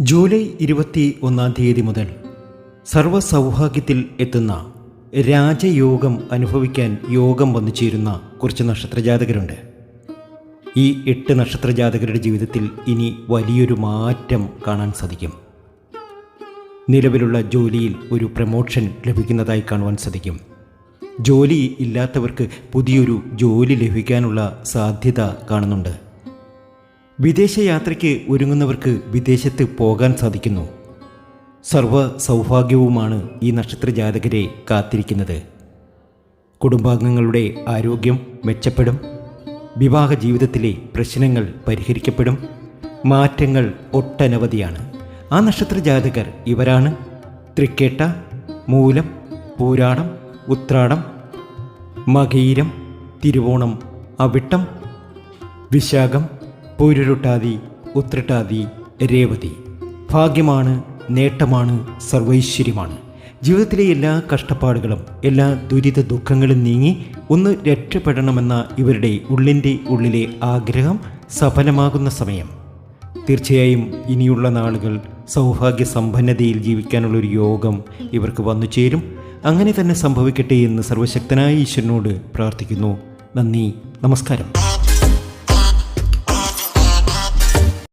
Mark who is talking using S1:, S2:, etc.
S1: July ഇരുപത്തി ഒന്നാം തീയതി മുതൽ സർവസൗഭാഗ്യത്തിൽ എത്തുന്ന രാജയോഗം അനുഭവിക്കാൻ യോഗം വന്നു ചേരുന്ന കുറച്ച് നക്ഷത്രജാതകരുണ്ട്. ഈ എട്ട് നക്ഷത്രജാതകരുടെ ജീവിതത്തിൽ ഇനി വലിയൊരു മാറ്റം കാണാൻ സാധിക്കും. നിലവിലുള്ള ജോലിയിൽ ഒരു പ്രമോഷൻ ലഭിക്കുന്നതായി കാണുവാൻ സാധിക്കും. ജോലി ഇല്ലാത്തവർക്ക് പുതിയൊരു ജോലി ലഭിക്കാനുള്ള സാധ്യത കാണുന്നുണ്ട്. വിദേശയാത്രയ്ക്ക് ഒരുങ്ങുന്നവർക്ക് വിദേശത്ത് പോകാൻ സാധിക്കുന്നു. സർവ സൗഭാഗ്യവുമാണ് ഈ നക്ഷത്ര ജാതകരെ കാത്തിരിക്കുന്നത്. കുടുംബാംഗങ്ങളുടെ ആരോഗ്യം മെച്ചപ്പെടും. വിവാഹ ജീവിതത്തിലെ പ്രശ്നങ്ങൾ പരിഹരിക്കപ്പെടും. മാറ്റങ്ങൾ ഒട്ടനവധിയാണ്. ആ നക്ഷത്ര ജാതകർ ഇവരാണ്. തൃക്കേട്ട മൂലം പൂരാടം ഉത്രാടം മകീരം തിരുവോണം അവിട്ടം വിശാഖം പൂരുരുട്ടാതി ഉത്രട്ടാതി രേവതി. ഭാഗ്യമാണ് നേട്ടമാണ് സർവൈശ്വര്യമാണ്. ജീവിതത്തിലെ എല്ലാ കഷ്ടപ്പാടുകളും എല്ലാ ദുരിത ദുഃഖങ്ങളും നീങ്ങി ഒന്ന് രക്ഷപ്പെടണമെന്ന ഇവരുടെ ഉള്ളിന്റെ ഉള്ളിലെ ആഗ്രഹം സഫലമാകുന്ന സമയം. തീർച്ചയായും ഇനിയുള്ള നാളുകൾ സൗഭാഗ്യ സമ്പന്നതയിൽ ജീവിക്കാനുള്ളൊരു യോഗം ഇവർക്ക് വന്നു ചേരും. അങ്ങനെ തന്നെ സംഭവിക്കട്ടെ എന്ന് സർവശക്തനായ ഈശ്വരനോട് പ്രാർത്ഥിക്കുന്നു. നന്ദി. നമസ്കാരം.